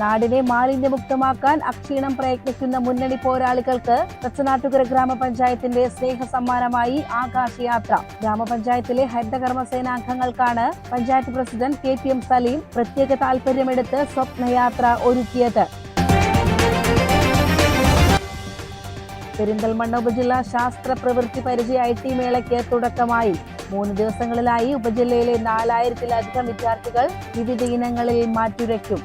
നാടിനെ മാലിന്യമുക്തമാക്കാൻ അക്ഷീണം പ്രയത്നിക്കുന്ന മുന്നണി പോരാളികൾക്ക് തച്ചനാട്ടുകര ഗ്രാമപഞ്ചായത്തിന്റെ സ്നേഹ സമ്മാനമായി ആകാശയാത്ര. ഗ്രാമപഞ്ചായത്തിലെ ഹരിതകർമ്മ സേനാംഗങ്ങൾക്കാണ് panchayat president K P M Saleem പ്രത്യേക താൽപര്യമെടുത്ത് സ്വപ്നയാത്ര ഒരുക്കിയത്. പെരിന്തൽമണ്ണ ഉപജില്ല ശാസ്ത്ര പ്രവൃത്തി പരിചയ ഐ ടി മേളയ്ക്ക് തുടക്കമായി. മൂന്ന് ദിവസങ്ങളിലായി ഉപജില്ലയിലെ നാലായിരത്തിലധികം വിദ്യാർത്ഥികൾ വിവിധ ഇനങ്ങളിൽ മാറ്റുരയ്ക്കും.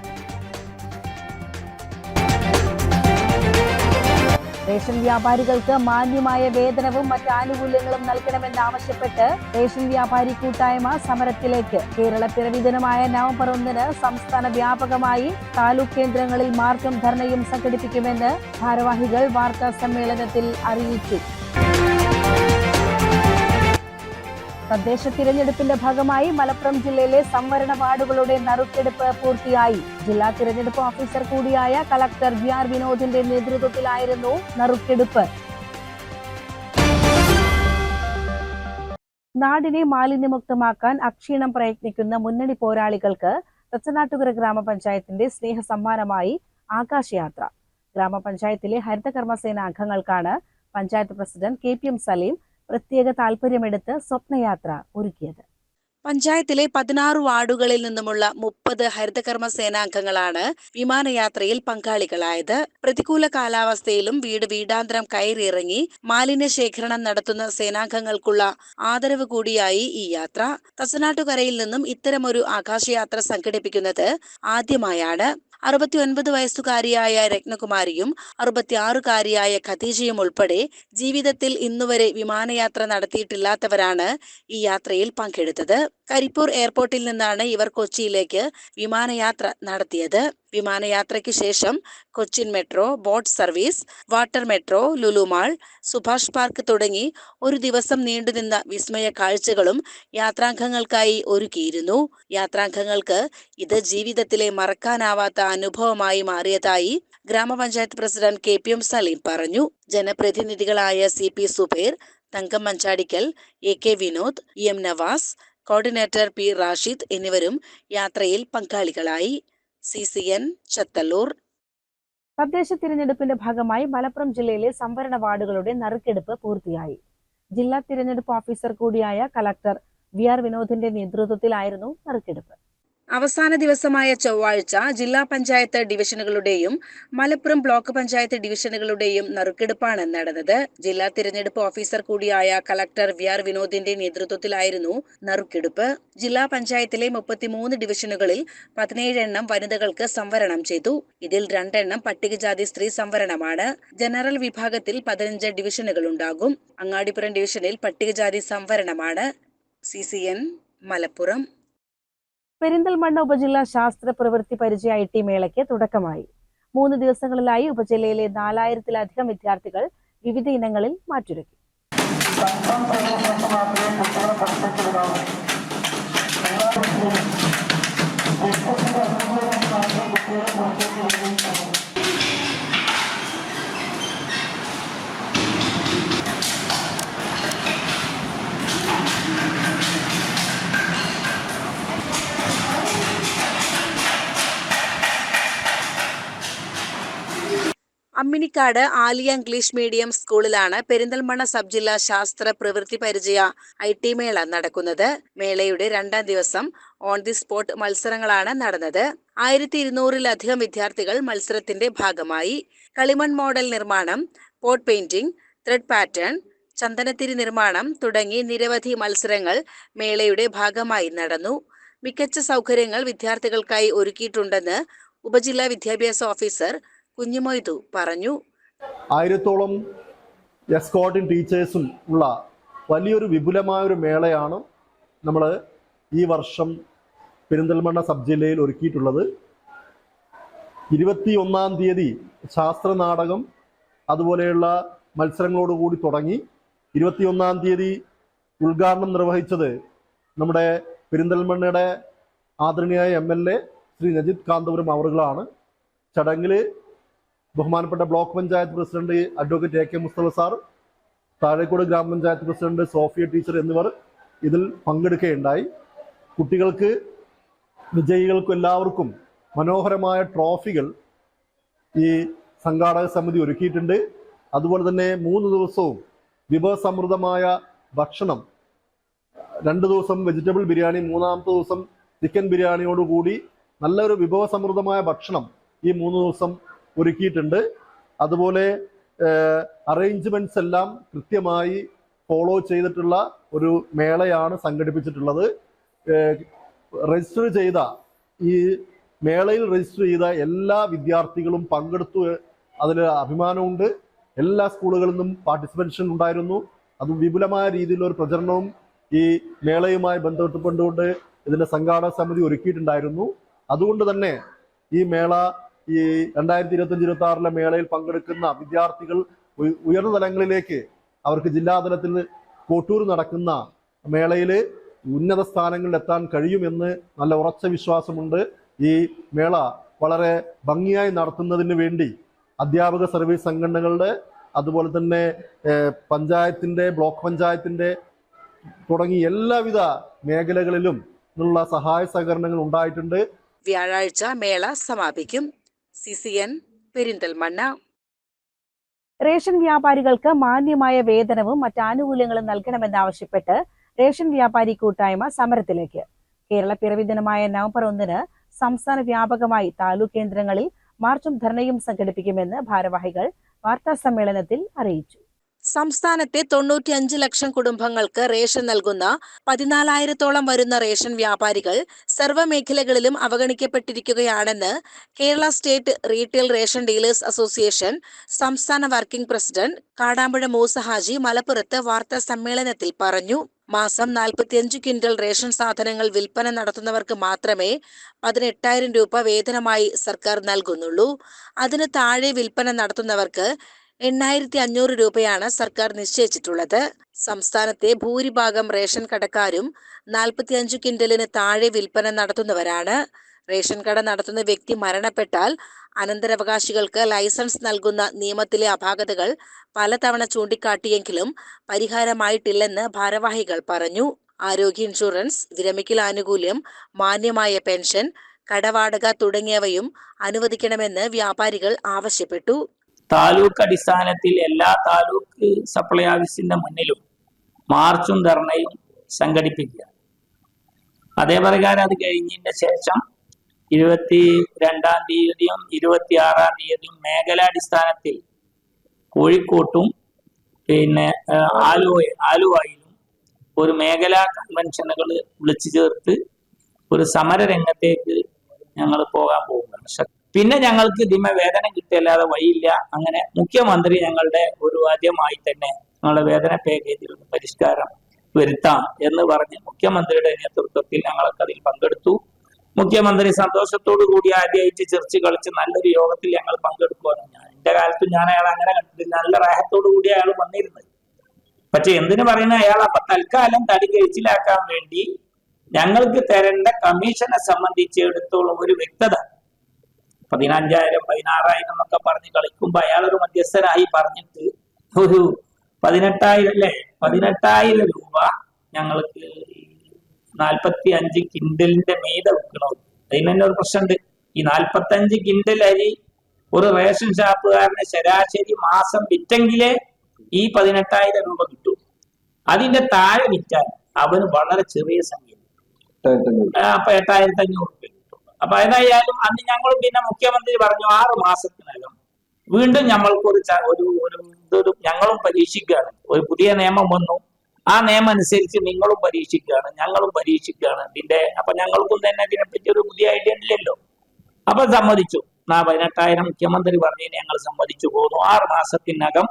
റേഷൻ വ്യാപാരികൾക്ക് മാന്യമായ വേതനവും മറ്റ് ആനുകൂല്യങ്ങളും നൽകണമെന്നാവശ്യപ്പെട്ട് റേഷൻ വ്യാപാരി കൂട്ടായ്മ സമരത്തിലേക്ക്. കേരള പിറവി ദിനമായ നവംബർ ഒന്നിന് സംസ്ഥാന വ്യാപകമായി താലൂക്ക് കേന്ദ്രങ്ങളിൽ മാർച്ചും ധർണയും സംഘടിപ്പിക്കുമെന്ന് ഭാരവാഹികൾ വാർത്താ സമ്മേളനത്തിൽ അറിയിച്ചു. തദ്ദേശ തിരഞ്ഞെടുപ്പിന്റെ ഭാഗമായി മലപ്പുറം ജില്ലയിലെ സംവരണ വാർഡുകളുടെ നറുക്കെടുപ്പ് പൂർത്തിയായി. ജില്ലാ തിരഞ്ഞെടുപ്പ് ഓഫീസർ കൂടിയായ കളക്ടർ വി ആർ വിനോദിന്റെ നേതൃത്വത്തിലായിരുന്നു നറുക്കെടുപ്പ്. നാടിനെ മാലിന്യമുക്തമാക്കാൻ അക്ഷീണം പ്രയത്നിക്കുന്ന മുന്നണി പോരാളികൾക്ക് തച്ചനാട്ടുകര ഗ്രാമപഞ്ചായത്തിന്റെ സ്നേഹ സമ്മാനമായി ആകാശയാത്ര. ഗ്രാമപഞ്ചായത്തിലെ ഹരിതകർമ്മസേന അംഗങ്ങൾക്കാണ് panchayat president K P M Saleem പ്രത്യേക താല്പര്യമെടുത്ത് സ്വപ്നയാത്ര ഒരുക്കിയത്. പഞ്ചായത്തിലെ പതിനാറ് വാർഡുകളിൽ നിന്നുമുള്ള മുപ്പത് ഹരിതകർമ്മ സേനാംഗങ്ങളാണ് വിമാനയാത്രയിൽ പങ്കാളികളായത്. പ്രതികൂല കാലാവസ്ഥയിലും വീട് വീടാന്തരം കയറിയിറങ്ങി മാലിന്യ ശേഖരണം നടത്തുന്ന സേനാംഗങ്ങൾക്കുള്ള ആദരവ് കൂടിയായി ഈ യാത്ര. തസനാട്ടുകരയിൽ നിന്നും ഇത്തരമൊരു ആകാശയാത്ര സംഘടിപ്പിക്കുന്നത് ആദ്യമായാണ്. അറുപത്തിയൊൻപത് വയസ്സുകാരിയായ രത്നകുമാരിയും അറുപത്തിയാറുകാരിയായ ഖദീജയും ഉൾപ്പെടെ ജീവിതത്തിൽ ഇന്നുവരെ വിമാനയാത്ര നടത്തിയിട്ടില്ലാത്തവരാണ് ഈ യാത്രയിൽ പങ്കെടുത്തത്. കരിപ്പൂർ എയർപോർട്ടിൽ നിന്നാണ് ഇവർ കൊച്ചിയിലേക്ക് വിമാനയാത്ര നടത്തിയത്. വിമാനയാത്രയ്ക്ക് ശേഷം Cochin metro boat service water metro Lulu Mall Subhash park തുടങ്ങി ഒരു ദിവസം നീണ്ടുനിന്ന വിസ്മയ കാഴ്ചകളും യാത്രാംഗങ്ങൾക്കായി ഒരുക്കിയിരുന്നു. യാത്രാംഗങ്ങൾക്ക് ഇത് ജീവിതത്തിലെ മറക്കാനാവാത്ത അനുഭവമായി മാറിയതായി ഗ്രാമപഞ്ചായത്ത് president K P M Saleem പറഞ്ഞു. ജനപ്രതിനിധികളായ C P Zubair Thankam Manjadikkal A K Vinod E M Navas coordinator P Rashid എന്നിവരും യാത്രയിൽ പങ്കാളികളായി. C C N Chathallur. തദ്ദേശ തിരഞ്ഞെടുപ്പിന്റെ ഭാഗമായി മലപ്പുറം ജില്ലയിലെ സംവരണ വാർഡുകളുടെ നറുക്കെടുപ്പ് പൂർത്തിയായി. ജില്ലാ തിരഞ്ഞെടുപ്പ് ഓഫീസർ കൂടിയായ കലക്ടർ വി ആർ വിനോദിന്റെ നേതൃത്വത്തിലായിരുന്നു നറുക്കെടുപ്പ്. അവസാന ദിവസമായ ചൊവ്വാഴ്ച ജില്ലാ പഞ്ചായത്ത് ഡിവിഷനുകളുടെയും മലപ്പുറം ബ്ലോക്ക് പഞ്ചായത്ത് ഡിവിഷനുകളുടെയും നറുക്കെടുപ്പാണ് നടന്നത്. ജില്ലാ തിരഞ്ഞെടുപ്പ് ഓഫീസർ കൂടിയായ കളക്ടർ വി ആർ വിനോദിന്റെ നേതൃത്വത്തിലായിരുന്നു നറുക്കെടുപ്പ്. ജില്ലാ പഞ്ചായത്തിലെ മുപ്പത്തിമൂന്ന് ഡിവിഷനുകളിൽ പതിനേഴെണ്ണം വനിതകൾക്ക് സംവരണം ചെയ്തു. ഇതിൽ രണ്ടെണ്ണം പട്ടികജാതി സ്ത്രീ സംവരണമാണ്. ജനറൽ വിഭാഗത്തിൽ പതിനഞ്ച് ഡിവിഷനുകൾ ഉണ്ടാകും. അങ്ങാടിപ്പുറം ഡിവിഷനിൽ പട്ടികജാതി സംവരണമാണ്. സി മലപ്പുറം. പെരിന്തൽമണ്ണ ഉപജില്ല ശാസ്ത്ര പ്രവൃത്തി പരിചയ ഐ ടി മേളയ്ക്ക് തുടക്കമായി. മൂന്ന് ദിവസങ്ങളിലായി ഉപജില്ലയിലെ നാലായിരത്തിലധികം വിദ്യാർത്ഥികൾ വിവിധ ഇനങ്ങളിൽ മാറ്റുരയ്ക്കും. അമ്മിനിക്കാട് ആലിയ ഇംഗ്ലീഷ് മീഡിയം സ്കൂളിലാണ് പെരിന്തൽമണ്ണ സബ് ജില്ലാ ശാസ്ത്ര പ്രവൃത്തി പരിചയ ഐ ടി മേള നടക്കുന്നത്. മേളയുടെ രണ്ടാം ദിവസം ഓൺ ദി സ്പോട്ട് മത്സരങ്ങളാണ് നടന്നത്. ആയിരത്തി ഇരുന്നൂറിലധികം വിദ്യാർത്ഥികൾ മത്സരത്തിന്റെ ഭാഗമായി. കളിമൺ മോഡൽ നിർമ്മാണം പോട്ട് പെയിന്റിംഗ് ത്രെഡ് പാറ്റേൺ ചന്ദനത്തിരി നിർമ്മാണം തുടങ്ങി നിരവധി മത്സരങ്ങൾ മേളയുടെ ഭാഗമായി നടന്നു. മികച്ച സൗകര്യങ്ങൾ വിദ്യാർത്ഥികൾക്കായി ഒരുക്കിയിട്ടുണ്ടെന്ന് ഉപജില്ലാ വിദ്യാഭ്യാസ ഓഫീസർ കുഞ്ഞുമൊയ്തു പറഞ്ഞു. ആയിരത്തോളം എസ്കോട്ടിൻ ടീച്ചേഴ്സും ഉള്ള വലിയൊരു വിപുലമായ ഒരു മേളയാണ് നമ്മൾ ഈ വർഷം പെരിന്തൽമണ്ണ സബ് ജില്ലയിൽ ഒരുക്കിയിട്ടുള്ളത്. ഇരുപത്തി ഒന്നാം തീയതി ശാസ്ത്രനാടകം അതുപോലെയുള്ള മത്സരങ്ങളോടുകൂടി തുടങ്ങി. ഇരുപത്തിയൊന്നാം തീയതി ഉദ്ഘാടനം നിർവഹിച്ചത് നമ്മുടെ പെരിന്തൽമണ്ണയുടെ ആദരണീയ M L A Shri Najith Kanthapuram അവറുകളാണ്. ചടങ്ങിൽ ബഹുമാനപ്പെട്ട block panchayat president advocate A K Mustafa sir Thazhekode ഗ്രാമപഞ്ചായത്ത് പ്രസിഡന്റ് സോഫിയ ടീച്ചർ എന്നിവർ ഇതിൽ പങ്കെടുക്കുകയുണ്ടായി. കുട്ടികൾക്ക് വിജയികൾക്കും എല്ലാവർക്കും മനോഹരമായ ട്രോഫികൾ ഈ സംഘാടക സമിതി ഒരുക്കിയിട്ടുണ്ട്. അതുപോലെ തന്നെ മൂന്ന് ദിവസവും വിഭവസമൃദ്ധമായ ഭക്ഷണം രണ്ട് ദിവസം വെജിറ്റബിൾ ബിരിയാണി മൂന്നാമത്തെ ദിവസം ചിക്കൻ ബിരിയാണിയോടുകൂടി നല്ലൊരു വിഭവസമൃദ്ധമായ ഭക്ഷണം ഈ മൂന്ന് ദിവസം ഒരുക്കിയിട്ടുണ്ട്. അതുപോലെ അറേഞ്ച്മെന്റ്സ് എല്ലാം കൃത്യമായി ഫോളോ ചെയ്തിട്ടുള്ള ഒരു മേളയാണ് സംഘടിപ്പിച്ചിട്ടുള്ളത്. രജിസ്റ്റർ ചെയ്ത ഈ മേളയിൽ രജിസ്റ്റർ ചെയ്ത എല്ലാ വിദ്യാർത്ഥികളും പങ്കെടുത്തു. അതിൽ അഭിമാനമുണ്ട്. എല്ലാ സ്കൂളുകളിൽ നിന്നും പാർട്ടിസിപ്പേഷൻ ഉണ്ടായിരുന്നു. അത് വിപുലമായ രീതിയിലുള്ള ഒരു പ്രചരണവും ഈ മേളയുമായി ബന്ധപ്പെട്ടുകൊണ്ട് ഇതിന്റെ സംഘാടക സമിതി ഒരുക്കിയിട്ടുണ്ടായിരുന്നു. അതുകൊണ്ട് തന്നെ ഈ മേള ഈ രണ്ടായിരത്തി ഇരുപത്തി ഇരുപത്തി ആറിലെ മേളയിൽ പങ്കെടുക്കുന്ന വിദ്യാർത്ഥികൾ ഉയർന്ന തലങ്ങളിലേക്ക് അവർക്ക് ജില്ലാതലത്തിൽ കോട്ടൂർ നടക്കുന്ന മേളയിൽ ഉന്നത സ്ഥാനങ്ങളിൽ എത്താൻ കഴിയുമെന്ന് നല്ല ഉറച്ച വിശ്വാസമുണ്ട്. ഈ മേള വളരെ ഭംഗിയായി നടത്തുന്നതിന് വേണ്ടി അധ്യാപക സർവീസ് സംഘടനകളുടെ അതുപോലെ തന്നെ പഞ്ചായത്തിന്റെ ബ്ലോക്ക് പഞ്ചായത്തിന്റെ തുടങ്ങി എല്ലാവിധ മേഖലകളിലും ഉള്ള സഹായ സഹകരണങ്ങൾ ഉണ്ടായിട്ടുണ്ട്. വ്യാഴാഴ്ച മേള സമാപിക്കും. C C Perinthalmanna. റേഷൻ വ്യാപാരികൾക്ക് മാന്യമായ വേതനവും മറ്റ് ആനുകൂല്യങ്ങളും നൽകണമെന്നാവശ്യപ്പെട്ട് റേഷൻ വ്യാപാരി കൂട്ടായ്മ സമരത്തിലേക്ക്. കേരള പിറവി ദിനമായ നവംബർ ഒന്നിന് സംസ്ഥാന വ്യാപകമായി താലൂക്ക് കേന്ദ്രങ്ങളിൽ മാർച്ചും ധർണയും സംഘടിപ്പിക്കുമെന്ന് ഭാരവാഹികൾ വാർത്താ സമ്മേളനത്തിൽ അറിയിച്ചു. സംസ്ഥാനത്തെ തൊണ്ണൂറ്റിയഞ്ച് ലക്ഷം കുടുംബങ്ങൾക്ക് റേഷൻ നൽകുന്ന പതിനാലായിരത്തോളം വരുന്ന റേഷൻ വ്യാപാരികൾ സർവമേഖലകളിലും അവഗണിക്കപ്പെട്ടിരിക്കുകയാണെന്ന് Kerala state retail ration dealers association സംസ്ഥാന വർക്കിംഗ് പ്രസിഡന്റ് കാടാമ്പുഴ മൂസ ഹാജി മലപ്പുറത്ത് വാർത്താ സമ്മേളനത്തിൽ പറഞ്ഞു. മാസം നാൽപ്പത്തിയഞ്ച് ക്വിന്റൽ റേഷൻ സാധനങ്ങൾ വിൽപ്പന നടത്തുന്നവർക്ക് മാത്രമേ പതിനെട്ടായിരം രൂപ വേതനമായി സർക്കാർ നൽകുന്നുള്ളൂ. അതിന് താഴെ വിൽപ്പന നടത്തുന്നവർക്ക് എണ്ണായിരത്തി അഞ്ഞൂറ് രൂപയാണ് സർക്കാർ നിശ്ചയിച്ചിട്ടുള്ളത്. സംസ്ഥാനത്തെ ഭൂരിഭാഗം റേഷൻ കടക്കാരും നാൽപ്പത്തിയഞ്ച് ക്വിന്റലിന് താഴെ വിൽപ്പന നടത്തുന്നവരാണ്. റേഷൻ കട നടത്തുന്ന വ്യക്തി മരണപ്പെട്ടാൽ അനന്തരാവകാശികൾക്ക് ലൈസൻസ് നൽകുന്ന നിയമത്തിലെ അപാകതകൾ പലതവണ ചൂണ്ടിക്കാട്ടിയെങ്കിലും പരിഹാരമായിട്ടില്ലെന്ന് ഭാരവാഹികൾ പറഞ്ഞു. ആരോഗ്യ ഇൻഷുറൻസ് വിരമിക്കൽ ആനുകൂല്യം മാന്യമായ പെൻഷൻ കടവാടക തുടങ്ങിയവയും അനുവദിക്കണമെന്ന് വ്യാപാരികൾ ആവശ്യപ്പെട്ടു. താലൂക്ക് അടിസ്ഥാനത്തിൽ എല്ലാ താലൂക്ക് സപ്ലൈ ഓഫീസിന്റെ മുന്നിലും മാർച്ചും ധർണയും സംഘടിപ്പിക്കുക. അതേ പ്രകാരം അത് കഴിഞ്ഞതിന്റെ ശേഷം ഇരുപത്തി രണ്ടാം തീയതിയും ഇരുപത്തി ആറാം തീയതിയും മേഖലാടിസ്ഥാനത്തിൽ കോഴിക്കോട്ടും പിന്നെ ആലുവ ആലുവയിലും ഒരു മേഖലാ കൺവെൻഷനുകൾ വിളിച്ചു ചേർത്ത് ഒരു സമര രംഗത്തേക്ക് ഞങ്ങൾ പോകാൻ പോകുകയാണ് പിന്നെ ഞങ്ങൾക്ക് ഇതിമ വേതനം കിട്ടിയല്ലാതെ വഴിയില്ല. അങ്ങനെ മുഖ്യമന്ത്രി ഞങ്ങളുടെ ഒരു ആദ്യമായി തന്നെ ഞങ്ങളുടെ വേതന പാക്കേജിൽ നിന്ന് പരിഷ്കാരം വരുത്താം എന്ന് പറഞ്ഞ് മുഖ്യമന്ത്രിയുടെ നേതൃത്വത്തിൽ ഞങ്ങളൊക്കെ അതിൽ പങ്കെടുത്തു. മുഖ്യമന്ത്രി സന്തോഷത്തോടു കൂടി ആദ്യമായിട്ട് ചെറിച്ച് കളിച്ച് നല്ലൊരു യോഗത്തിൽ ഞങ്ങൾ പങ്കെടുക്കുവാണ് ഞാൻ. എന്റെ കാലത്ത് ഞാൻ അയാൾ അങ്ങനെ കണ്ടിട്ടില്ല നല്ല റാഹത്തോടു കൂടി അയാൾ വന്നിരുന്നത് പക്ഷെ എന്തിനു പറയുന്ന അയാൾ അപ്പൊ തൽക്കാലം തടി കഴിച്ചിലാക്കാൻ വേണ്ടി ഞങ്ങൾക്ക് തരേണ്ട കമ്മീഷനെ സംബന്ധിച്ചിടത്തോളം ഒരു വ്യക്തത പതിനഞ്ചായിരം പതിനാറായിരം എന്നൊക്കെ പറഞ്ഞ് കളിക്കുമ്പോ അയാളൊരു മധ്യസ്ഥനായി പറഞ്ഞിട്ട് ഒരു പതിനെട്ടായിരം അല്ലേ? പതിനെട്ടായിരം രൂപ ഞങ്ങൾക്ക് നാൽപ്പത്തി അഞ്ച് കിൻഡലിന്റെ മീത വെക്കണം അതിന് തന്നെ ഒരു പ്രശ്നമുണ്ട്. ഈ നാൽപ്പത്തി അഞ്ച് കിൻഡൽ അരി ഒരു റേഷൻ ഷാപ്പുകാരന് ശരാശരി മാസം വിറ്റെങ്കിലേ ഈ പതിനെട്ടായിരം രൂപ കിട്ടൂ. അതിന്റെ താഴെ വിറ്റാൽ അവന് വളരെ ചെറിയ സംഖ്യ. അപ്പൊ എട്ടായിരത്തി അഞ്ഞൂറ് അപ്പൊ ഏതായാലും അന്ന് ഞങ്ങൾ പിന്നെ മുഖ്യമന്ത്രി പറഞ്ഞു ആറ് മാസത്തിനകം വീണ്ടും ഞങ്ങൾക്ക് ഒരു ഒരു ഇതൊരു ഞങ്ങളും പരീക്ഷിക്കുകയാണ്. ഒരു പുതിയ നിയമം വന്നു. ആ നിയമം അനുസരിച്ച് നിങ്ങളും പരീക്ഷിക്കുകയാണ് ഞങ്ങളും പരീക്ഷിക്കുകയാണ്. ഇതിന്റെ അപ്പൊ ഞങ്ങൾക്കും തന്നെ ഇതിനെപ്പറ്റി ഒരു പുതിയ ഐഡിയ ഇല്ലല്ലോ. അപ്പൊ സമ്മതിച്ചു. നാ പതിനെട്ടായിരം മുഖ്യമന്ത്രി പറഞ്ഞു ഞങ്ങൾ സമ്മതിച്ചു പോകുന്നു. ആറ് മാസത്തിനകം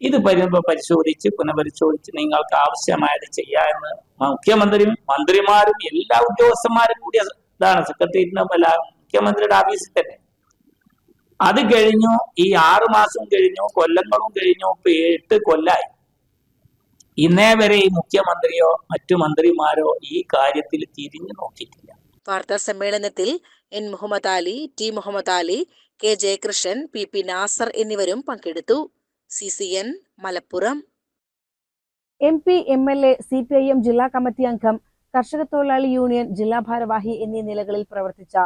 ഇത് പരി പരിശോധിച്ച് പുനഃപരിശോധിച്ച് നിങ്ങൾക്ക് ആവശ്യമായത് ചെയ്യാമെന്ന് മുഖ്യമന്ത്രിയും മന്ത്രിമാരും എല്ലാ ഉദ്യോഗസ്ഥന്മാരും കൂടിയ ഇതാണ് സെക്രട്ടേറിയറ്റിന് അല്ല മുഖ്യമന്ത്രിയുടെ ഓഫീസിൽ തന്നെ അത് കഴിഞ്ഞു ഈ ആറു മാസം കഴിഞ്ഞു കൊല്ലങ്ങളും കഴിഞ്ഞു ഇപ്പൊ എട്ട് കൊല്ലായി. ഇന്നേ വരെ ഈ മുഖ്യമന്ത്രിയോ മറ്റു മന്ത്രിമാരോ ഈ കാര്യത്തിൽ തിരിഞ്ഞു നോക്കിയിട്ടില്ല. വാർത്താ സമ്മേളനത്തിൽ N Muhammad Ali T Muhammad Ali K Jayakrishnan P P Nasar എന്നിവരും പങ്കെടുത്തു. C C N Malappuram. M P M L A C P I M ജില്ലാ കമ്മിറ്റി അംഗം കർഷക തൊഴിലാളി യൂണിയൻ ജില്ലാ ഭാരവാഹി എന്നീ നിലകളിൽ പ്രവർത്തിച്ച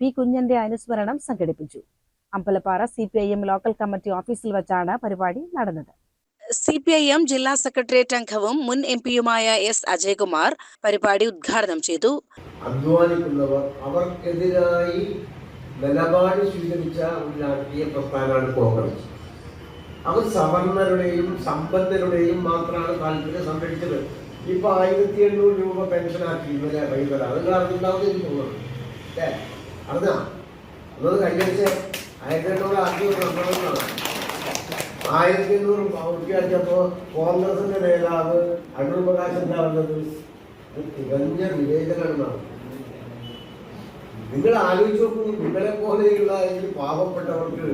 പി കുഞ്ഞന്റെ അനുസ്മരണം സംഘടിപ്പിച്ചു. Ambalappara C P I M local committee ഓഫീസിൽ വച്ചാണ് പരിപാടി നടന്നത്. സി പി ഐ എം ജില്ലാ സെക്രട്ടേറിയറ്റ് അംഗവും മുൻ എം പിയുമായ എസ് അജയ്കുമാർ പരിപാടി ഉദ്ഘാടനം ചെയ്തു. അധ്വാനിക്കുന്നവർ അവർക്കെതിരായി നിലപാട് സ്വീകരിച്ച ഒരു രാഷ്ട്രീയ പ്രസ്ഥാനമാണ് കോൺഗ്രസ്. അവർ സവർണരുടെയും സമ്പന്നരുടെയും മാത്രമാണ് താല്പര്യം സംരക്ഷിച്ചത്. ഇപ്പൊ ആയിരത്തി എണ്ണൂറ് രൂപ പെൻഷനാക്കി ഇന്നലെ വൈകുന്നേരം അത് അറിഞ്ഞിട്ടുണ്ടാവും എനിക്ക് തോന്നുന്നു അല്ലേ അറിഞ്ഞാ അന്നത് കൈവരിച്ച് ആയിരത്തി എണ്ണൂറ് നമ്മളാണ് ആയിരത്തി എണ്ണൂറ് പൂർത്തിയാക്കിയപ്പോ കോൺഗ്രസിന്റെ നേതാവ് അടൂർ പ്രകാശ് എന്താ പറഞ്ഞത്? തികഞ്ഞ വിവേചനമാണ്. നിങ്ങൾ ആലോചിച്ച് നോക്കൂ നിങ്ങളെ പോലെയുള്ള പാവപ്പെട്ടവർക്ക്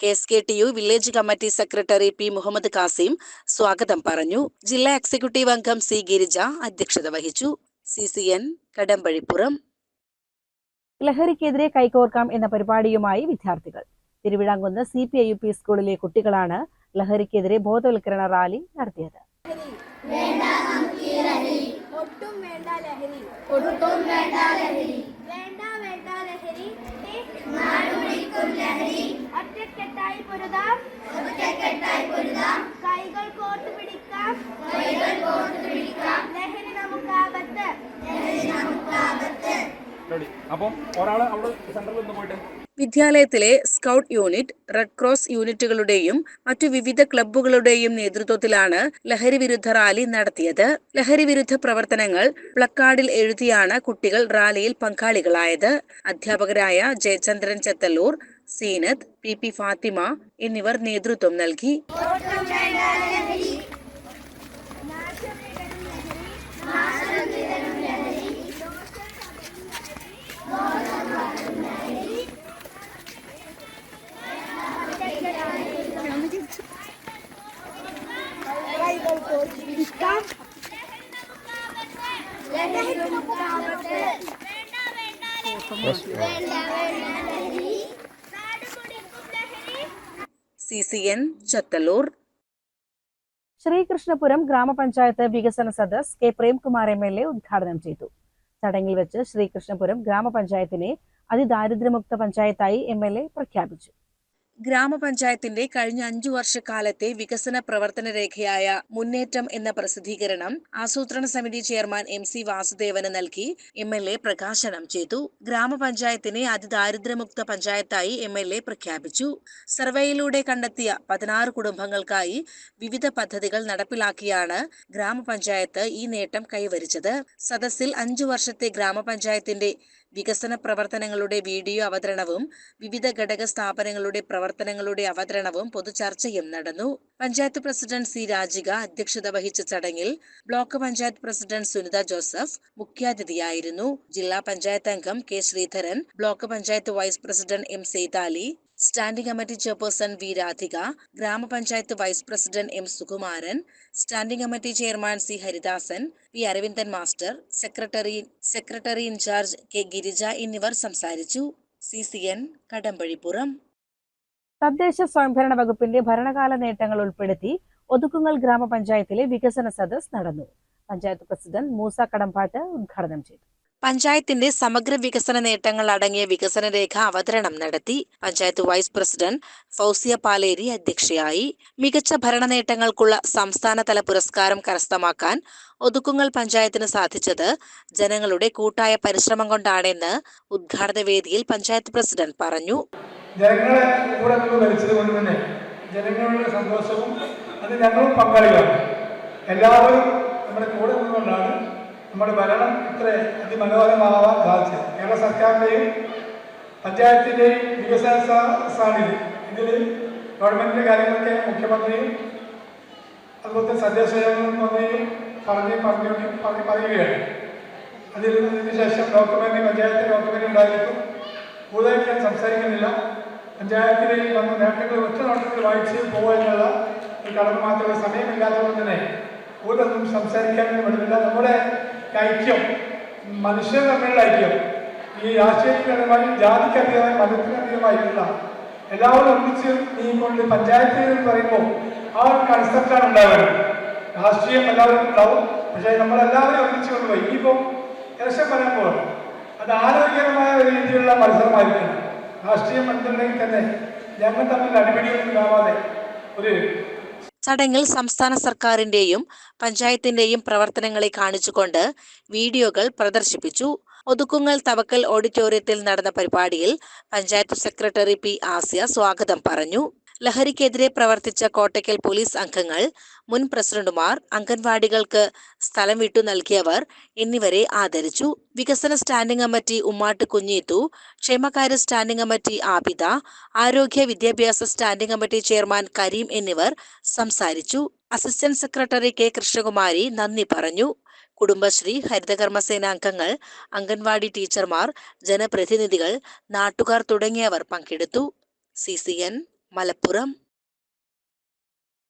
K S K T U village committee secretary P Muhammad Kasim സ്വാഗതം പറഞ്ഞു. ജില്ലാ എക്സിക്യൂട്ടീവ് അംഗം സി ഗിരിജ അധ്യക്ഷത വഹിച്ചു. C C N Kadampazhipuram. ലഹരിക്കെതിരെ കൈകോർക്കാം എന്ന പരിപാടിയുമായി വിദ്യാർത്ഥികൾ. Thiruvizhamkunnu C P I U P സ്കൂളിലെ കുട്ടികളാണ് ലഹരിക്കെതിരെ ബോധവൽക്കരണ റാലി നടത്തിയത്. ഒട്ടും വേണ്ട ലഹരി. ഒട്ടും വേണ്ട ലഹരി വേണ്ട വേണ്ട ലഹരി നാടുപിടിക്കും ലഹരി ഒറ്റക്കെട്ടായി പൊരുതാം. കൈകൾ കോർത്തു പിടിക്കാം. കൈകൾ കോർത്തു പിടിക്കാം. ലഹരി നമുക്ക് ആപത്ത് ലഹരി നമുക്ക് ആപത്ത് അപ്പം ഒരാൾ അവിടെ സെന്ററിൽ നിന്ന് പോയിട്ട്. വിദ്യാലയത്തിലെ സ്കൗട്ട് യൂണിറ്റ് റെഡ് ക്രോസ് യൂണിറ്റുകളുടെയും മറ്റു വിവിധ ക്ലബ്ബുകളുടെയും നേതൃത്വത്തിലാണ് ലഹരി വിരുദ്ധ റാലി നടത്തിയത്. ലഹരി വിരുദ്ധ പ്രവർത്തനങ്ങൾ പ്ലക്കാർഡിൽ എഴുതിയാണ് കുട്ടികൾ റാലിയിൽ പങ്കാളികളായത്. അധ്യാപകരായ ജയചന്ദ്രൻ ചെത്തല്ലൂർ സീനത്ത് പി പി ഫാത്തിമ എന്നിവർ നേതൃത്വം നൽകി ഒട്ടും വേണ്ട ലഹരി നാശം വിതരും ലഹരി നാശം വിതരും ലഹരി കൈകൾ കോർത്ത് പിടിക്കാം ലഹരി നമുക്ക് ആപത്ത് വേണ്ട വേണ്ട ലഹരി വേണ്ട വേണ്ട ലഹരി നാടുപിടിക്കും ലഹരി C C N Chathallur. Sreekrishnapuram ഗ്രാമപഞ്ചായത്ത് വികസന സദസ് K Premkumar M L A ഉദ്ഘാടനം ചെയ്തു. ചടങ്ങിൽ വെച്ച് ശ്രീകൃഷ്ണപുരം ഗ്രാമപഞ്ചായത്തിനെ അതിദാരിദ്ര്യമുക്ത പഞ്ചായത്തായി എം എൽ എ പ്രഖ്യാപിച്ചു. ഗ്രാമപഞ്ചായത്തിന്റെ കഴിഞ്ഞ അഞ്ചു വർഷക്കാലത്തെ വികസന പ്രവർത്തന രേഖയായ മുന്നേറ്റം എന്ന പ്രസിദ്ധീകരണം ആസൂത്രണ സമിതി ചെയർമാൻ എം സി വാസുദേവന് നൽകി എം എൽ എ പ്രകാശനം ചെയ്തു. ഗ്രാമപഞ്ചായത്തിനെ അതിദാരിദ്ര്യമുക്ത പഞ്ചായത്തായി എം എൽ എ പ്രഖ്യാപിച്ചു. സർവേയിലൂടെ കണ്ടെത്തിയ പതിനാറ് കുടുംബങ്ങൾക്കായി വിവിധ പദ്ധതികൾ നടപ്പിലാക്കിയാണ് ഗ്രാമപഞ്ചായത്ത് ഈ നേട്ടം കൈവരിച്ചത്. സദസ്സിൽ അഞ്ചു വർഷത്തെ ഗ്രാമപഞ്ചായത്തിന്റെ വികസന പ്രവർത്തനങ്ങളുടെ വീഡിയോ അവതരണവും വിവിധ ഘടക സ്ഥാപനങ്ങളുടെ പ്രവർത്തനങ്ങളുടെ അവതരണവും പൊതുചർച്ചയും നടന്നു. Panchayat president C. രാജിക അധ്യക്ഷത വഹിച്ച ചടങ്ങിൽ block panchayat president Sunitha Joseph മുഖ്യാതിഥിയായിരുന്നു. ജില്ലാ പഞ്ചായത്ത് അംഗം K. Sreedharan block panchayat vice president M. Saithali standing committee chairperson V Radhika ഗ്രാമപഞ്ചായത്ത് vice president M Sukumaran standing committee chairman C Haridasan P Aravindan master secretary secretary in charge K Girija എന്നിവർ സംസാരിച്ചു. C C N Kadampazhipuram തദ്ദേശ സ്വയംഭരണ വകുപ്പിന്റെ ഭരണകാല നേട്ടങ്ങൾ ഉൾപ്പെടുത്തി ഒതുക്കുങ്ങൽ ഗ്രാമപഞ്ചായത്തിലെ വികസന സദസ് നടന്നു. പഞ്ചായത്ത് പ്രസിഡന്റ് മൂസ കടമ്പാട്ട് ഉദ്ഘാടനം ചെയ്തു. പഞ്ചായത്തിന്റെ സമഗ്ര വികസന നേട്ടങ്ങൾ അടങ്ങിയ വികസന രേഖ അവതരണം നടത്തി പഞ്ചായത്ത് വൈസ് പ്രസിഡന്റ് ഫൗസിയ പാലേരി അധ്യക്ഷയായി. മികച്ച ഭരണ നേട്ടങ്ങൾക്കുള്ള സംസ്ഥാനതല പുരസ്കാരം കരസ്ഥമാക്കാൻ ഒതുക്കുങ്ങൽ പഞ്ചായത്തിന് സാധിച്ചത് ജനങ്ങളുടെ കൂട്ടായ പരിശ്രമം കൊണ്ടാണെന്ന് ഉദ്ഘാടന വേദിയിൽ പഞ്ചായത്ത് പ്രസിഡന്റ് പറഞ്ഞു. ജനങ്ങളെ കൂടെ ജനങ്ങളുടെ സന്തോഷവും അത് ഞങ്ങളും പങ്കാളികളാണ്. എല്ലാവരും നമ്മുടെ കൂടെ നിന്നുകൊണ്ടാണ് നമ്മുടെ ഭരണം ഇത്ര അതിമനോഹരമാവാൻ സാധിച്ചത് കേരള സർക്കാരിന്റെയും പഞ്ചായത്തിന്റെയും വികസന സാധ്യത ഇതിൽ ഗവൺമെന്റിന്റെ കാര്യങ്ങളൊക്കെ മുഖ്യമന്ത്രിയും അതുപോലെ തന്നെ സന്ദേശം മന്ത്രിയും പറഞ്ഞ് പറഞ്ഞു പറഞ്ഞ് പറയുകയാണ്. അതിൽ അതിന് ശേഷം ഡോക്യുമെന്റ് പഞ്ചായത്ത് ഡോക്യുമെന്റ് ഉണ്ടായിരുന്നു കൂടുതൽ ഞാൻ സംസാരിക്കുന്നില്ല. പഞ്ചായത്തിലെ വന്ന നേട്ടങ്ങൾ ഒറ്റ നോട്ടത്തിൽ വായിച്ച് പോകുക എന്നുള്ള ഒരു കടന്നു മാത്രമേ സമയമില്ലാത്തതുകൊണ്ട് തന്നെ കൂടുതലൊന്നും സംസാരിക്കാനൊന്നും പറ്റുന്നില്ല നമ്മുടെ ഐക്യം. മനുഷ്യർ തമ്മിലുള്ള ഐക്യം. ഈ രാഷ്ട്രീയപരമായും ജാതിക്കധികമായി മതത്തിനധികമായിട്ടുള്ള എല്ലാവരും ഒന്നിച്ച് നീങ്ങിക്കൊണ്ട് പഞ്ചായത്ത് എന്ന് പറയുമ്പോൾ ആ ഒരു കൺസെപ്റ്റാണ് ഉണ്ടാവുന്നത് രാഷ്ട്രീയം എല്ലാവരും ഉണ്ടാവും. പക്ഷേ നമ്മളെല്ലാവരും ഒന്നിച്ച് കൊണ്ടുപോയി ഇനിയിപ്പോൾ ഇലക്ഷൻ പോകണം അത് ആരോഗ്യകരമായ രീതിയിലുള്ള മത്സരമായിരിക്കണം. രാഷ്ട്രീയം എന്തുണ്ടെങ്കിൽ തന്നെ ഞങ്ങൾ തമ്മിൽ അടിപിടിയൊന്നും ഉണ്ടാവാതെ ഒരു ചടങ്ങിൽ സംസ്ഥാന സർക്കാരിന്റെയും പഞ്ചായത്തിന്റെയും പ്രവർത്തനങ്ങളെ കാണിച്ചുകൊണ്ട് വീഡിയോകൾ പ്രദർശിപ്പിച്ചു. ഒതുക്കുങ്ങൽ തവക്കൽ ഓഡിറ്റോറിയത്തിൽ നടന്ന പരിപാടിയിൽ പഞ്ചായത്ത് സെക്രട്ടറി പി ആസിയ സ്വാഗതം പറഞ്ഞു. ലഹരിക്കെതിരെ പ്രവർത്തിച്ച കോട്ടയ്ക്കൽ പോലീസ് അംഗങ്ങൾ മുൻ പ്രസിഡന്റുമാർ അംഗൻവാടികൾക്ക് സ്ഥലം വിട്ടു നൽകിയവർ എന്നിവരെ ആദരിച്ചു. വികസന സ്റ്റാൻഡിംഗ് കമ്മിറ്റി ഉമ്മാട്ട് കുഞ്ഞീത്തു ക്ഷേമകാര്യ സ്റ്റാൻഡിംഗ് കമ്മിറ്റി ആബിദ ആരോഗ്യ വിദ്യാഭ്യാസ സ്റ്റാൻഡിംഗ് കമ്മിറ്റി ചെയർമാൻ കരീം എന്നിവർ സംസാരിച്ചു. Assistant secretary K. കൃഷ്ണകുമാരി നന്ദി പറഞ്ഞു. കുടുംബശ്രീ ഹരിതകർമ്മസേന അംഗങ്ങൾ അംഗൻവാടി ടീച്ചർമാർ ജനപ്രതിനിധികൾ നാട്ടുകാർ തുടങ്ങിയവർ പങ്കെടുത്തു. C C N Malappuram.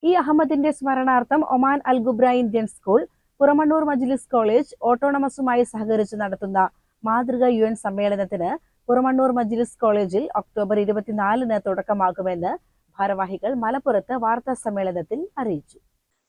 E അഹമ്മദിന്റെ സ്മരണാർത്ഥം Oman Al Ghubra Indian school Puramannur Majlis college ഓട്ടോണമസുമായി സഹകരിച്ച് നടത്തുന്ന മാതൃക യു എൻ സമ്മേളനത്തിന് പുറമണ്ണൂർ മജ്ലിസ് കോളേജിൽ ഒക്ടോബർ ഇരുപത്തിനാലിന് തുടക്കമാകുമെന്ന് ഭാരവാഹികൾ മലപ്പുറത്ത് വാർത്താ സമ്മേളനത്തിൽ അറിയിച്ചു.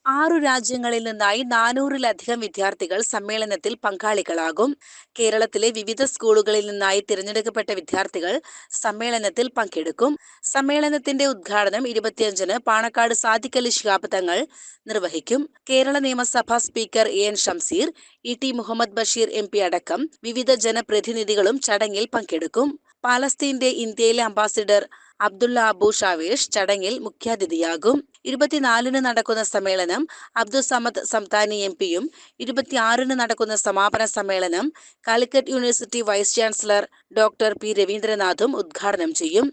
ആറു രാജ്യങ്ങളിൽ നിന്നായി നാനൂറിലധികം വിദ്യാർത്ഥികൾ സമ്മേളനത്തിൽ പങ്കാളികളാകും. കേരളത്തിലെ വിവിധ സ്കൂളുകളിൽ നിന്നായി തിരഞ്ഞെടുക്കപ്പെട്ട വിദ്യാർത്ഥികൾ സമ്മേളനത്തിൽ പങ്കെടുക്കും. സമ്മേളനത്തിന്റെ ഉദ്ഘാടനം ഇരുപത്തിയഞ്ചിന് പാണക്കാട് സാദിഖലി ശിഹാബ് തങ്ങൾ നിർവഹിക്കും. കേരള നിയമസഭാ speaker A N Shamseer E T Muhammad Basheer M അടക്കം വിവിധ ജനപ്രതിനിധികളും ചടങ്ങിൽ പങ്കെടുക്കും. പാലസ്തീന്റെ ഇന്ത്യയിലെ അംബാസിഡർ അബ്ദുള്ള അബു ഷാവേഷ് ചടങ്ങിൽ മുഖ്യാതിഥിയാകും. ഇരുപത്തിനാലിന് നടക്കുന്ന സമ്മേളനം അബ്ദുൾ സമദ് സംതാനി എം പിയും ഇരുപത്തിയാറിന് നടക്കുന്ന സമാപന സമ്മേളനം Calicut university vice chancellor doctor P രവീന്ദ്രനാഥും ഉദ്ഘാടനം ചെയ്യും.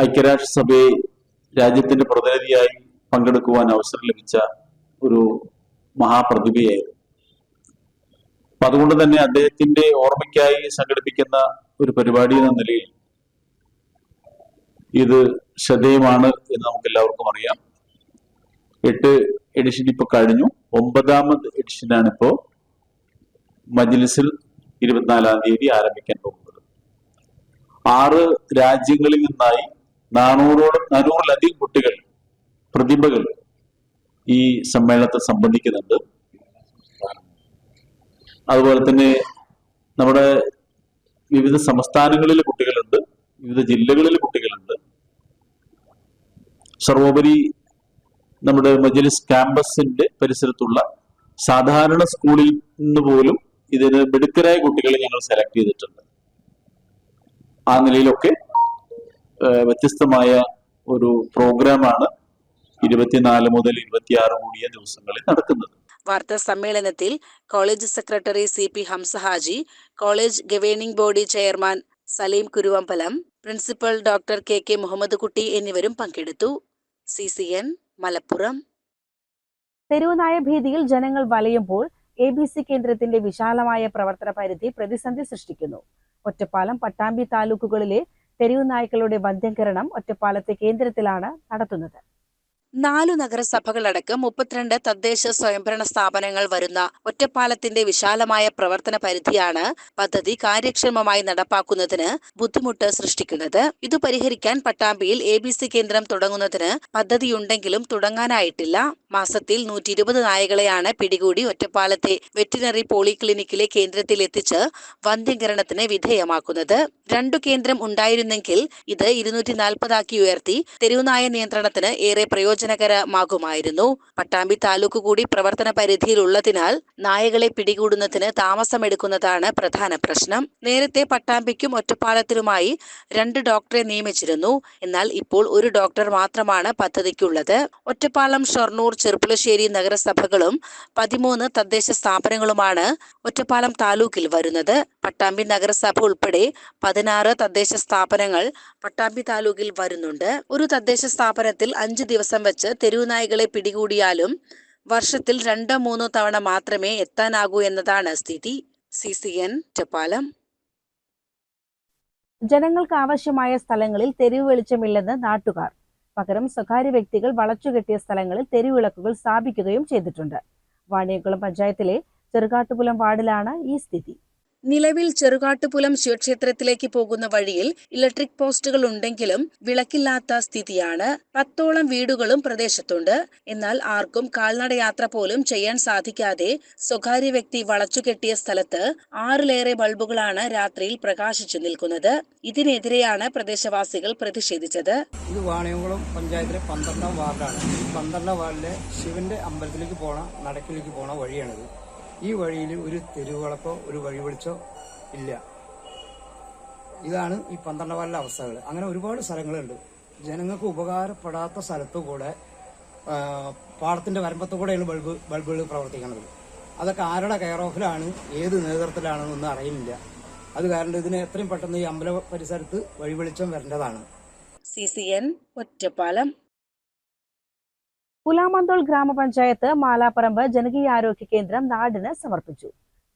ഐക്യരാഷ്ട്രസഭയെ രാജ്യത്തിന്റെ പ്രതിനിധിയായി പങ്കെടുക്കുവാൻ അവസരം ലഭിച്ച ഒരു മഹാപ്രതിഭയായിരുന്നു. അപ്പൊ അതുകൊണ്ട് തന്നെ അദ്ദേഹത്തിന്റെ ഓർമ്മയ്ക്കായി സംഘടിപ്പിക്കുന്ന ഒരു പരിപാടി എന്ന നിലയിൽ ഇത് ശ്രദ്ധേയമാണ് എന്ന് നമുക്ക് എല്ലാവർക്കും അറിയാം. എട്ട് എഡിഷൻ ഇപ്പൊ കഴിഞ്ഞു. ഒമ്പതാമത് എഡിഷനാണ് ഇപ്പോ മജ്ലിസിൽ ഇരുപത്തിനാലാം തീയതി ആരംഭിക്കാൻ പോകുന്നത്. ആറ് രാജ്യങ്ങളിൽ നിന്നായി നാനൂറോളം നാനൂറിലധികം കുട്ടികൾ പ്രതിഭകൾ ഈ സമ്മേളനത്തെ സംബന്ധിക്കുന്നുണ്ട്. അതുപോലെ തന്നെ നമ്മുടെ വിവിധ സംസ്ഥാനങ്ങളിൽ കുട്ടികളുണ്ട് വിവിധ ജില്ലകളിൽ കുട്ടികളുണ്ട്. സർവോപരി നമ്മുടെ മജലിസ് ക്യാമ്പസിന്റെ പരിസരത്തുള്ള സാധാരണ സ്കൂളിൽ നിന്ന് പോലും ഇതിന് മിടുക്കരായ കുട്ടികളെ ഞങ്ങൾ സെലക്ട് ചെയ്തിട്ടുണ്ട്. ആ നിലയിലൊക്കെ വ്യത്യസ്തമായ ഒരു പ്രോഗ്രാമാണ് ഇരുപത്തിനാല് മുതൽ ഇരുപത്തിയാറ് കൂടിയ ദിവസങ്ങളിൽ നടക്കുന്നത്. വാർത്താ സമ്മേളനത്തിൽ college secretary C P Hamza Haji college governing body chairman Saleem Kuruvambalam principal doctor K K Muhammad Kutty എന്നിവരും പങ്കെടുത്തു. C C N Malappuram. തെരുവുനായ ഭീതിയിൽ ജനങ്ങൾ വലയുമ്പോൾ എ ബി സി കേന്ദ്രത്തിന്റെ വിശാലമായ പ്രവർത്തന പരിധി പ്രതിസന്ധി സൃഷ്ടിക്കുന്നു. ഒറ്റപ്പാലം പട്ടാമ്പി താലൂക്കുകളിലെ തെരുവുനായ്ക്കളുടെ വന്ധ്യംകരണം ഒറ്റപ്പാലത്തെ കേന്ദ്രത്തിലാണ് നടത്തുന്നത്. നാലു നഗരസഭകളടക്കം മുപ്പത്തിരണ്ട് തദ്ദേശ സ്വയംഭരണ സ്ഥാപനങ്ങൾ വരുന്ന ഒറ്റപ്പാലത്തിന്റെ വിശാലമായ പ്രവർത്തന പരിധിയാണ് പദ്ധതി കാര്യക്ഷമമായി നടപ്പാക്കുന്നതിന് ബുദ്ധിമുട്ട് സൃഷ്ടിക്കുന്നത്. ഇത് പരിഹരിക്കാൻ പട്ടാമ്പിയിൽ എ ബി സി കേന്ദ്രം തുടങ്ങുന്നതിന് പദ്ധതിയുണ്ടെങ്കിലും തുടങ്ങാനായിട്ടില്ല. മാസത്തിൽ നൂറ്റി ഇരുപത് നായകളെയാണ് പിടികൂടി ഒറ്റപ്പാലത്തെ വെറ്റിനറി പോളിക്ലിനിക്കിലെ കേന്ദ്രത്തിൽ എത്തിച്ച് വന്ധ്യകരണത്തിന് വിധേയമാക്കുന്നത്. രണ്ടു കേന്ദ്രം ഉണ്ടായിരുന്നെങ്കിൽ ഇത് ഇരുന്നൂറ്റി നാൽപ്പതാക്കി ഉയർത്തി. തെരുവുനായ നിയന്ത്രണത്തിന് ഏറെ പ്രയോജനകരമാകുമായിരുന്നു. പട്ടാമ്പി താലൂക്ക് കൂടി പ്രവർത്തന പരിധിയിലുള്ളതിനാൽ നായകളെ പിടികൂടുന്നതിന് താമസമെടുക്കുന്നതാണ് പ്രധാന പ്രശ്നം. നേരത്തെ പട്ടാമ്പിക്കും ഒറ്റപ്പാലത്തിനുമായി രണ്ട് ഡോക്ടറെ നിയമിച്ചിരുന്നു. എന്നാൽ ഇപ്പോൾ ഒരു ഡോക്ടർ മാത്രമാണ് പദ്ധതിക്കുള്ളത്. ഒറ്റപ്പാലം ഷൊർണൂർ ചെറുപ്പുളശ്ശേരി നഗരസഭകളും പതിമൂന്ന് തദ്ദേശ സ്ഥാപനങ്ങളുമാണ് ഒറ്റപ്പാലം താലൂക്കിൽ വരുന്നത്. പട്ടാമ്പി നഗരസഭ ഉൾപ്പെടെ പതിനാറ് തദ്ദേശ സ്ഥാപനങ്ങൾ പട്ടാമ്പി താലൂക്കിൽ വരുന്നുണ്ട്. ഒരു തദ്ദേശ സ്ഥാപനത്തിൽ അഞ്ച് ദിവസം വെച്ച് തെരുവുനായ്കളെ പിടികൂടിയാലും വർഷത്തിൽ രണ്ടോ മൂന്നോ തവണ മാത്രമേ എത്താനാകൂ എന്നതാണ് സ്ഥിതി. സി സി എൻ ചപ്പാലം ജനങ്ങൾക്ക് ആവശ്യമായ സ്ഥലങ്ങളിൽ തെരുവ് വെളിച്ചമില്ലെന്ന് നാട്ടുകാർ. പകരം സ്വകാര്യ വ്യക്തികൾ വളച്ചുകെട്ടിയ സ്ഥലങ്ങളിൽ തെരുവിളക്കുകൾ സ്ഥാപിക്കുകയും ചെയ്തിട്ടുണ്ട്. വാണിയകുളം പഞ്ചായത്തിലെ ചെറുകാട്ടുപുലം വാർഡിലാണ് ഈ സ്ഥിതി. നിലവിൽ ചെറുകാട്ടുപുലം ശിവക്ഷേത്രത്തിലേക്ക് പോകുന്ന വഴിയിൽ ഇലക്ട്രിക് പോസ്റ്റുകൾ ഉണ്ടെങ്കിലും വിളക്കില്ലാത്ത സ്ഥിതിയാണ്. പത്തോളം വീടുകളും പ്രദേശത്തുണ്ട്. എന്നാൽ ആർക്കും കാൽനടയാത്ര പോലും ചെയ്യാൻ സാധിക്കാതെ സ്വകാര്യ വ്യക്തി വളച്ചുകെട്ടിയ സ്ഥലത്ത് ആറിലേറെ ബൾബുകളാണ് രാത്രിയിൽ പ്രകാശിച്ചു നിൽക്കുന്നത്. ഇതിനെതിരെയാണ് പ്രദേശവാസികൾ പ്രതിഷേധിച്ചത്. ഇത് വാണിയംകുളം പഞ്ചായത്തിലെ പന്ത്രണ്ടാം വാർഡാണ്. പന്ത്രണ്ടാം വാർഡിലെ ശിവന്റെ അമ്പലത്തിലേക്ക് പോണ നടക്കിലേക്ക് പോണ വഴിയാണിത്. ഈ വഴിയിൽ ഒരു തെരുവുകളപ്പോ ഒരു വഴി വെളിച്ചോ ഇല്ല. ഇതാണ് ഈ പന്ത്രണ്ട് വാലിലെ അവസ്ഥകൾ. അങ്ങനെ ഒരുപാട് സ്ഥലങ്ങളുണ്ട്. ജനങ്ങൾക്ക് ഉപകാരപ്പെടാത്ത സ്ഥലത്തു കൂടെ പാടത്തിന്റെ വരമ്പത്തു കൂടെയാണ് ബൾബ് ബൾബുകൾ പ്രവർത്തിക്കുന്നത് അതൊക്കെ ആരുടെ കെയർ ഓഫിലാണ് ഏത് നേതൃത്വത്തിലാണെന്നൊന്നും അറിയുന്നില്ല. അത് കാരണം ഇതിന് എത്രയും പെട്ടെന്ന് ഈ അമ്പല പരിസരത്ത് വഴി വെളിച്ചം വരേണ്ടതാണ്. C C N Ottapalam. Pulamanthole ഗ്രാമപഞ്ചായത്ത് മാലാപ്പറമ്പ് ജനകീയാരോഗ്യ കേന്ദ്രം നാടിന് സമർപ്പിച്ചു.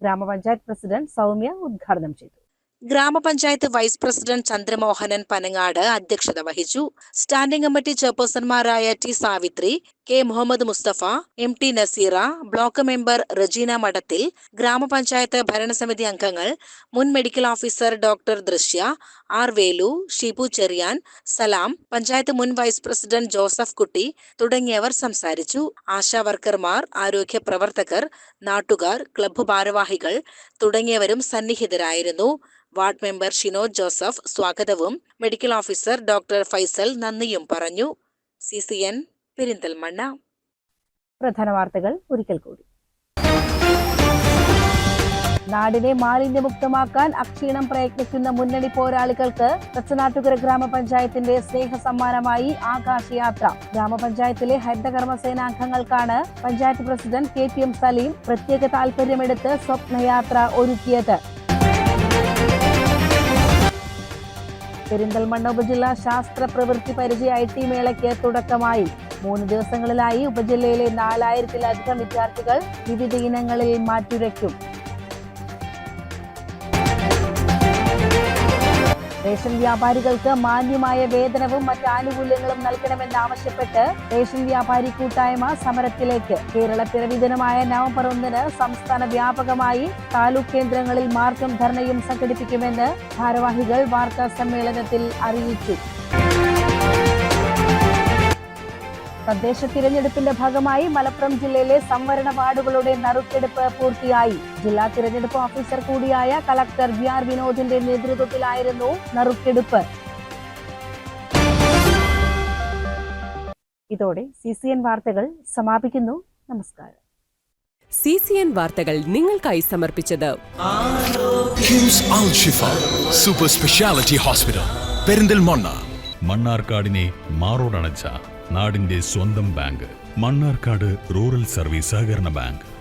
ഗ്രാമപഞ്ചായത്ത് പ്രസിഡന്റ് സൗമ്യ ഉദ്ഘാടനം ചെയ്തു. ഗ്രാമപഞ്ചായത്ത് വൈസ് പ്രസിഡന്റ് ചന്ദ്രമോഹനൻ പനങ്ങാട് അധ്യക്ഷത വഹിച്ചു. Standing committee ചെയർപേഴ്സൺമാരായ T Savithri K Muhammad Mustafa M T Naseera block member Rajeena Madathil ഗ്രാമപഞ്ചായത്ത് ഭരണസമിതി അംഗങ്ങൾ മുൻ medical officer doctor Drishya R Velu Shibu Cherian Salam panchayat മുൻ വൈസ് പ്രസിഡന്റ് ജോസഫ് കുട്ടി തുടങ്ങിയവർ സംസാരിച്ചു. ആശാ വർക്കർമാർ ആരോഗ്യ പ്രവർത്തകർ നാട്ടുകാർ ക്ലബ്ബ് ഭാരവാഹികൾ തുടങ്ങിയവരും സന്നിഹിതരായിരുന്നു. വാർഡ് മെമ്പർ ഷിനോജ് ജോസഫ് സ്വാഗതവും മെഡിക്കൽ ഓഫീസർ ഡോക്ടർ ഫൈസൽ നന്ദിയും പറഞ്ഞു. C C N Perinthalmanna. പ്രധാന വാർത്തകൾ ഒരിക്കൽ കൂടി. നാടിനെ മാലിന്യമുക്തമാക്കാൻ അക്ഷീണം പ്രയത്നിക്കുന്ന മുന്നണി പോരാളികൾക്ക് തച്ചനാട്ടുകര ഗ്രാമപഞ്ചായത്തിന്റെ സ്നേഹ സമ്മാനമായി ആകാശയാത്ര. ഗ്രാമപഞ്ചായത്തിലെ ഹരിതകർമ്മസേനാംഗങ്ങൾക്കാണ് panchayat president K T M Saleem പ്രത്യേക താൽപര്യമെടുത്ത് സ്വപ്നയാത്ര ഒരുക്കിയത്. പെരിന്തൽമണ്ണ ഉപജില്ലാ ശാസ്ത്ര പ്രവൃത്തി പരിചയ ഐ ടി മേളയ്ക്ക് തുടക്കമായി. മൂന്ന് ദിവസങ്ങളിലായി ഉപജില്ലയിലെ നാലായിരത്തിലധികം വിദ്യാർത്ഥികൾ വിവിധ ഇനങ്ങളിൽ മാറ്റുരയ്ക്കും. റേഷൻ വ്യാപാരികൾക്ക് മാന്യമായ വേതനവും മറ്റ് ആനുകൂല്യങ്ങളും നൽകണമെന്നാവശ്യപ്പെട്ട് റേഷൻ വ്യാപാരി കൂട്ടായ്മ സമരത്തിലേക്ക്. കേരള പിറവി ദിനമായ നവംബർ ഒന്നിന് സംസ്ഥാന വ്യാപകമായി താലൂക്ക് കേന്ദ്രങ്ങളിൽ മാർച്ചും ധർണയും സംഘടിപ്പിക്കുമെന്ന് ഭാരവാഹികൾ വാർത്താ സമ്മേളനത്തിൽ അറിയിച്ചു. തദ്ദേശ തിരഞ്ഞെടുപ്പിന്റെ ഭാഗമായി മലപ്പുറം ജില്ലയിലെ സംവരണ വാർഡുകളുടെ നറുക്കെടുപ്പ് പൂർത്തിയായി. ജില്ലാ തിരഞ്ഞെടുപ്പ് ഓഫീസർ കൂടിയായ കളക്ടർ വി ആർ വിനോദിന്റെ നേതൃത്വത്തിലായിരുന്നു നറുക്കെടുപ്പ്. ഇതോടെ സി സി എൻ വാർത്തകൾ സമാപിക്കുന്നു. നമസ്കാരം. സി സി എൻ വാർത്തകൾ നിങ്ങൾക്കായി സമർപ്പിച്ചത് KIMS Al Shifa super speciality hospital Perinthalmanna മണ്ണാർക്കാടിനെ മാറോടണച്ച നാടിന്റെ സ്വന്തം ബാങ്ക് മണ്ണാർക്കാട് റൂറൽ സർവീസ് സഹകരണ ബാങ്ക്.